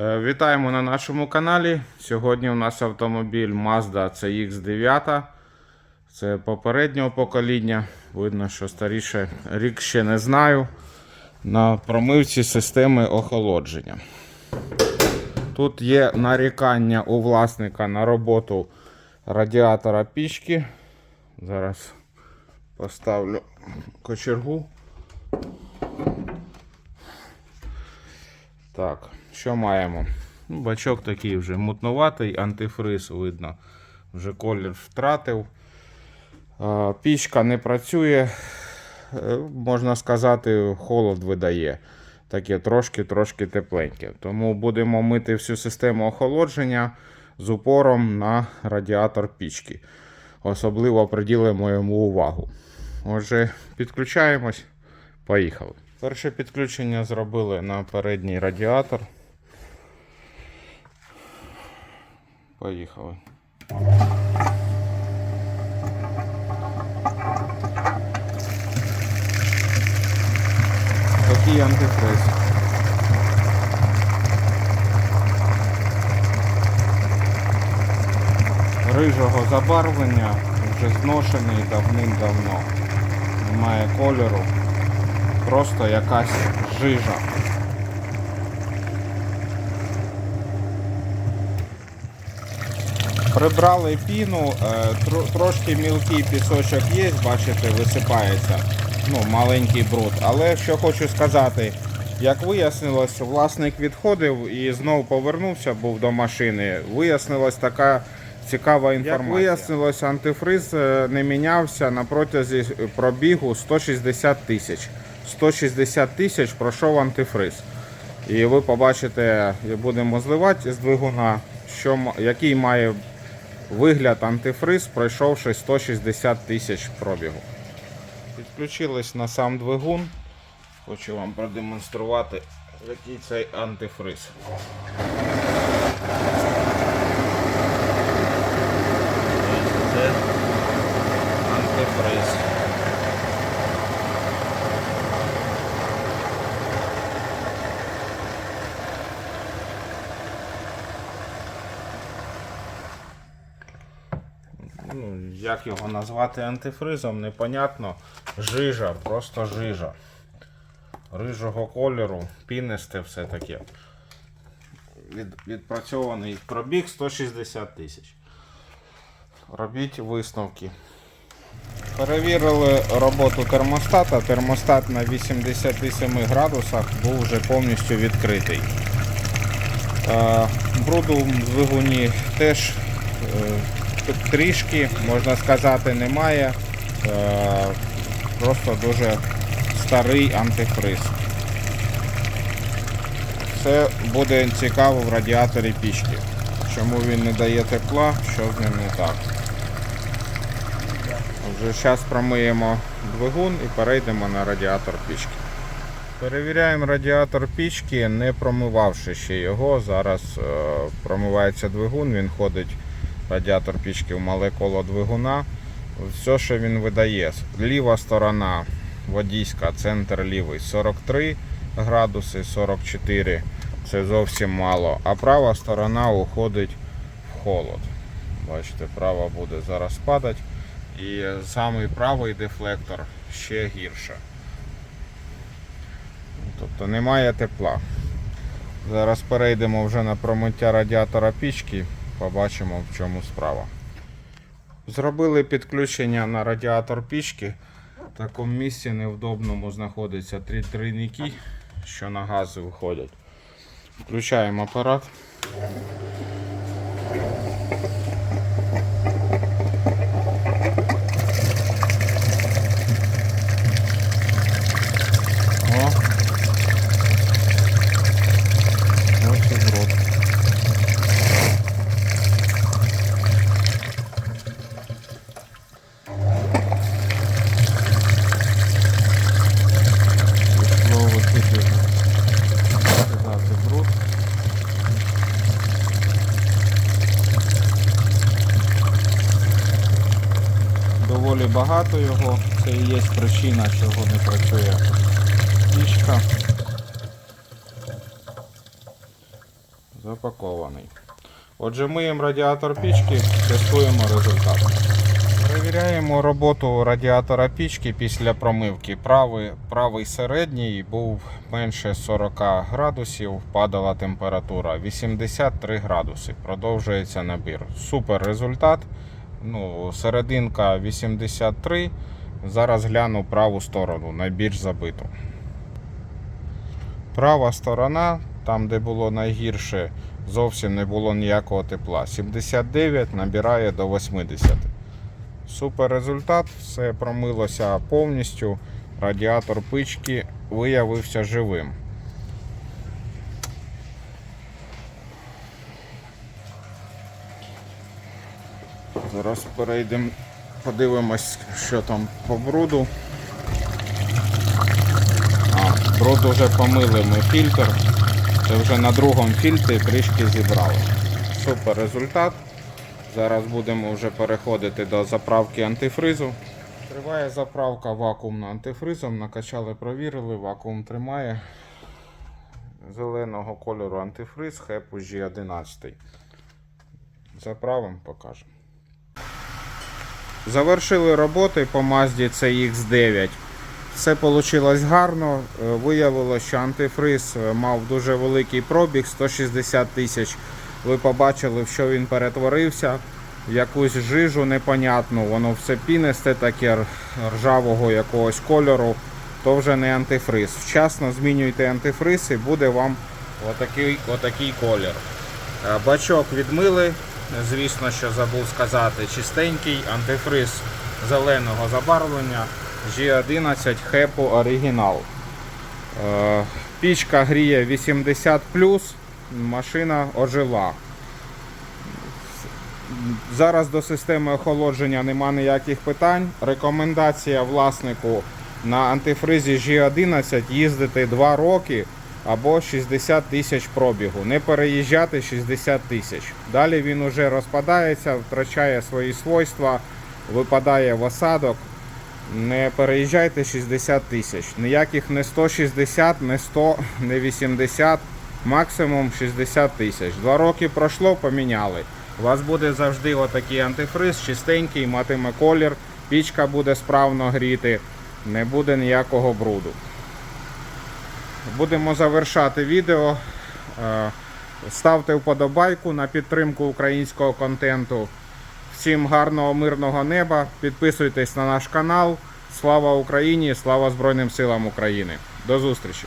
Е, Вітаємо на нашому каналі. Сьогодні у нас автомобіль Mazda CX9. Це попереднього покоління. Видно, що старіше рік ще не знаю. На промивці системи охолодження. Тут є нарікання у власника на роботу радіатора пічки. Зараз поставлю кочергу. Так, що маємо? Ну, Бачок такий вже мутнуватий, антифриз видно, вже колір втратив. Пічка не працює, е, можна сказати, холод видає. Таке трошки-трошки тепленьке. Тому будемо мити всю систему охолодження з упором на радіатор пічки. Особливо приділимо йому увагу. Отже, підключаємось. Поїхали. Перше підключення зробили на передній радіатор. Поїхали. Такий антифриз. Рижого забарвлення вже зношений давним-давно. Немає кольору просто якась жижа. Прибрали піну, е, трошки мілкий пісочок є, бачите, висипається. Ну, маленький бруд. Але що хочу сказати, як вияснилось, власник відходив і знову повернувся, був до машини. Вияснилась така цікава інформація. Як вияснилось, антифриз е, не мінявся на протязі пробігу 160 тисяч. 160 тисяч пройшов антифриз. І ви побачите, будемо зливати з двигуна, що, який має вигляд антифриз, пройшовши 160 тисяч пробігу. Підключились на сам двигун. Хочу вам продемонструвати, який цей антифриз. Це антифриз. Ну, як його назвати антифризом, непонятно. Жижа, просто жижа. Рижого кольору, пінисте все таке. Від, відпрацьований пробіг 160 тисяч. Робіть висновки. Перевірили роботу термостата. Термостат на 87 градусах був вже повністю відкритий. Е, Бруду в двигуні теж трішки, можна сказати, немає. Е, Просто дуже старий антифриз. Це буде цікаво в радіаторі пічки. Чому він не дає тепла, що з ним не так. Отже, зараз промиємо двигун і перейдемо на радіатор пічки. Перевіряємо радіатор пічки, не промивавши ще його. Зараз е, промивається двигун, він ходить радіатор пічки в мале коло двигуна. Все, що він видає. Ліва сторона водійська, центр лівий 43 градуси, 44 це зовсім мало. А права сторона уходить в холод. Бачите, права буде зараз падати. І самий правий дефлектор ще гірше. Тобто немає тепла. Зараз перейдемо вже на промиття радіатора пічки, побачимо в чому справа. Зробили підключення на радіатор пічки. В такому місці невдобному знаходяться три тройники, що на гази виходять. Включаємо апарат. Доволі багато його. Це і є причина, чого не працює пічка. запакований. Отже, миємо радіатор пічки, тестуємо результат. Перевіряємо роботу радіатора пічки після промивки. Правий, правий середній був менше 40 градусів, падала температура 83 градуси. Продовжується набір. Супер результат. Ну, серединка 83. Зараз гляну праву сторону, найбільш забиту. Права сторона, там де було найгірше, зовсім не було ніякого тепла. 79 набирає до 80. Супер результат, все промилося повністю. Радіатор пички виявився живим. Зараз перейдемо, подивимось, що там по бруду. А, бруд вже помили ми фільтр. Це вже на другому фільтрі трішки зібрали. Супер результат. Зараз будемо вже переходити до заправки антифризу. Триває заправка вакуумно антифризом. Накачали, провірили, вакуум тримає. Зеленого кольору антифриз, хепу G11. Заправимо, покажемо. Завершили роботи по Mazda CX9. Все вийшло гарно. Е, Виявилося, що антифриз е, мав дуже великий пробіг 160 тисяч. Ви побачили, в що він перетворився. Якусь жижу непонятну, воно все пінисте, таке ржавого якогось кольору. То вже не антифриз. Вчасно змінюйте антифриз і буде вам отакий, отакий колір. Е, Бачок відмили, звісно, що забув сказати, чистенький антифриз зеленого забарвлення G11 Хепу оригінал. Е, Пічка гріє 80 машина ожила. Зараз до системи охолодження нема ніяких питань. Рекомендація власнику на антифризі G11 їздити 2 роки або 60 тисяч пробігу. Не переїжджати 60 тисяч. Далі він уже розпадається, втрачає свої свойства, випадає в осадок. Не переїжджайте 60 тисяч. Ніяких не 160, не 100, не 80, максимум 60 тисяч. Два роки пройшло, поміняли. У вас буде завжди отакий антифриз, чистенький, матиме колір, пічка буде справно гріти, не буде ніякого бруду. Будемо завершати відео. Е, Ставте вподобайку на підтримку українського контенту. Всім гарного мирного неба. Підписуйтесь на наш канал. Слава Україні! Слава Збройним силам України! До зустрічі!